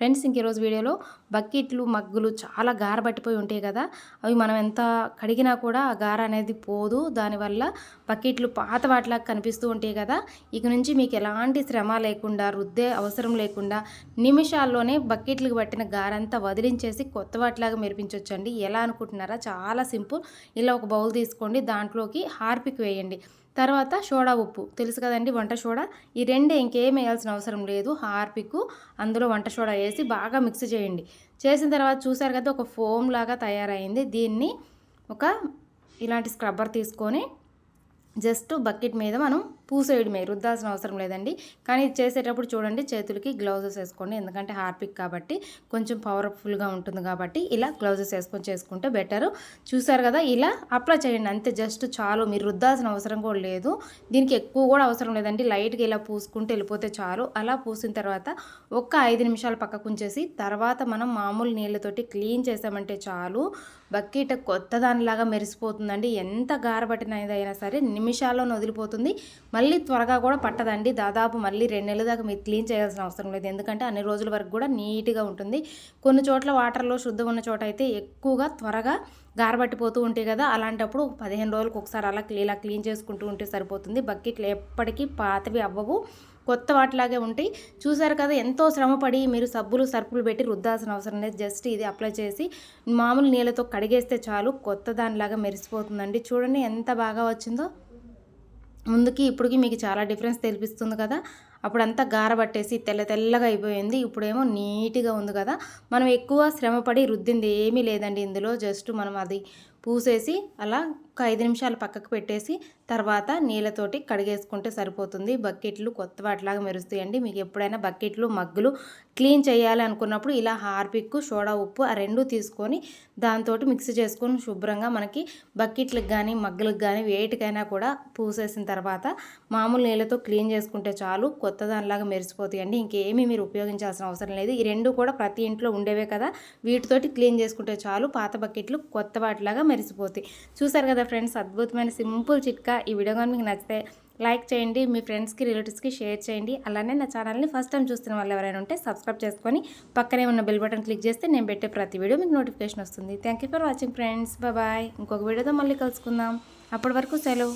Friends ఇంక ఈరోజు వీడియోలో బకెట్లు మగ్గులు చాలా గార పట్టిపోయి ఉంటాయి కదా. అవి మనం ఎంత కడిగినా కూడా ఆ గార అనేది పోదు. దానివల్ల బకెట్లు పాత వాటిలాగా కనిపిస్తూ ఉంటాయి కదా. ఇక నుంచి మీకు ఎలాంటి శ్రమ లేకుండా రుద్దే అవసరం లేకుండా నిమిషాల్లోనే బకెట్లకు పట్టిన గారంతా వదిలించేసి కొత్త వాటిలాగా మెరిపించవచ్చండి ఎలా అనుకుంటున్నారా? చాలా సింపుల్. ఇలా ఒక బౌల్ తీసుకోండి. దాంట్లోకి హార్పిక్ వేయండి. తర్వాత సోడా ఉప్పు. తెలుసు కదండి వంట సోడా ఈ రెండే ఇంకేం వేయాల్సిన అవసరం లేదు. హార్పిక్ అందులో వంట సోడా వేసి బాగా మిక్స్ చేయండి. చేసిన తర్వాత చూసారు కదా ఒక ఫోమ్ లాగా తయారైంది. దీన్ని ఒక ఇలాంటి స్క్రబ్బర్ తీసుకొని జస్ట్ బకెట్ మీద మనం పూసేయడమే రుద్దాల్సిన అవసరం లేదండి. కానీ ఇది చేసేటప్పుడు చూడండి చేతులకి గ్లౌజెస్ వేసుకోండి. ఎందుకంటే హార్పిక్ కాబట్టి కొంచెం పవర్ఫుల్గా ఉంటుంది కాబట్టి ఇలా గ్లౌజెస్ వేసుకొని చేసుకుంటే బెటర్. చూసారు కదా ఇలా అప్లై చేయండి. అంతే జస్ట్ చాలు. మీరు రుద్దాల్సిన అవసరం కూడా లేదు. దీనికి ఎక్కువ కూడా అవసరం లేదండి. లైట్గా ఇలా పూసుకుంటే వెళ్ళిపోతే చాలు. అలా పూసిన తర్వాత ఒక్క ఐదు నిమిషాలు పక్కకు ఉంచేసి తర్వాత మనం మామూలు నీళ్ళతోటి క్లీన్ చేసామంటే చాలు. బకెట్ కొత్త దానిలాగా మెరిసిపోతుందండి. ఎంత గారబట్టినదైనా సరే నిమిషాల్లోనే వదిలిపోతుంది. మళ్ళీ త్వరగా కూడా పట్టదండి. దాదాపు మళ్ళీ రెండు నెలల దాకా మీరు క్లీన్ చేయాల్సిన అవసరం లేదు. ఎందుకంటే అన్ని రోజుల వరకు కూడా నీట్గా ఉంటుంది. కొన్ని చోట్ల వాటర్లో శుద్ధం ఉన్న చోట అయితే ఎక్కువగా త్వరగా గారబట్టిపోతూ ఉంటాయి కదా. అలాంటప్పుడు పదిహేను రోజులకు ఒకసారి అలా ఇలా క్లీన్ చేసుకుంటూ ఉంటే సరిపోతుంది. బకెట్లు ఎప్పటికీ పాతవి అవ్వవు. కొత్త వాటిలాగే ఉంటాయి. చూసారు కదా ఎంతో శ్రమపడి మీరు సబ్బులు సర్పులు పెట్టి రుద్దాల్సిన అవసరం లేదు. జస్ట్ ఇది అప్లై చేసి మామూలు నీళ్ళతో కడిగేస్తే చాలు. కొత్త దానిలాగా మెరిసిపోతుందండి. చూడండి ఎంత బాగా వచ్చిందో. ముందుకి ఇప్పటికి మీకు చాలా డిఫరెన్స్ తెలిపిస్తుంది కదా. అప్పుడంతా గారబట్టేసి తెల్ల తెల్లగా అయిపోయింది. ఇప్పుడేమో నీట్గా ఉంది కదా. మనం ఎక్కువ శ్రమపడి రుద్దింది ఏమీ లేదండి ఇందులో. జస్ట్ మనం అది పూసేసి అలా ఒక ఐదు నిమిషాలు పక్కకు పెట్టేసి తర్వాత నీళ్ళతోటి కడిగేసుకుంటే సరిపోతుంది. బకెట్లు కొత్త వాటిలాగా మెరుస్తాయండి. మీకు ఎప్పుడైనా బకెట్లు మగ్గులు క్లీన్ చేయాలి అనుకున్నప్పుడు ఇలా హార్పిక్ సోడా ఉప్పు ఆ రెండు తీసుకొని దాంతో మిక్స్ చేసుకొని శుభ్రంగా మనకి బకెట్లకు కానీ మగ్గులకు కానీ వేటికైనా కూడా పూసేసిన తర్వాత మామూలు నీళ్ళతో క్లీన్ చేసుకుంటే చాలు కొత్త దానిలాగా మెరిసిపోతాయండి. ఇంకేమీ మీరు ఉపయోగించాల్సిన అవసరం లేదు. ఈ రెండు కూడా ప్రతి ఇంట్లో ఉండేవే కదా. వీటితోటి క్లీన్ చేసుకుంటే చాలు పాత బకెట్లు కొత్త వాటిలాగా మెరిసిపోతాయి. చూసారు కదా ఫ్రెండ్స్ అద్భుతమైన సింపుల్ చిట్కా ఈ వీడియో కానీ మీకు నచ్చితే లైక్ చేయండి మీ ఫ్రెండ్స్కి రిలేటివ్స్కి షేర్ చేయండి. అలానే నా ఛానల్ని ఫస్ట్ టైం చూస్తున్న వాళ్ళు ఎవరైనా ఉంటే సబ్స్క్రైబ్ చేసుకొని పక్కనే ఉన్న బెల్ బటన్ క్లిక్ చేస్తే నేను పెట్టే ప్రతి వీడియో మీకు నోటిఫికేషన్ వస్తుంది. Thank for watching friends bye ఇంకొక వీడియోతో మళ్ళీ కలుసుకుందాం. అప్పటి వరకు సెలవు.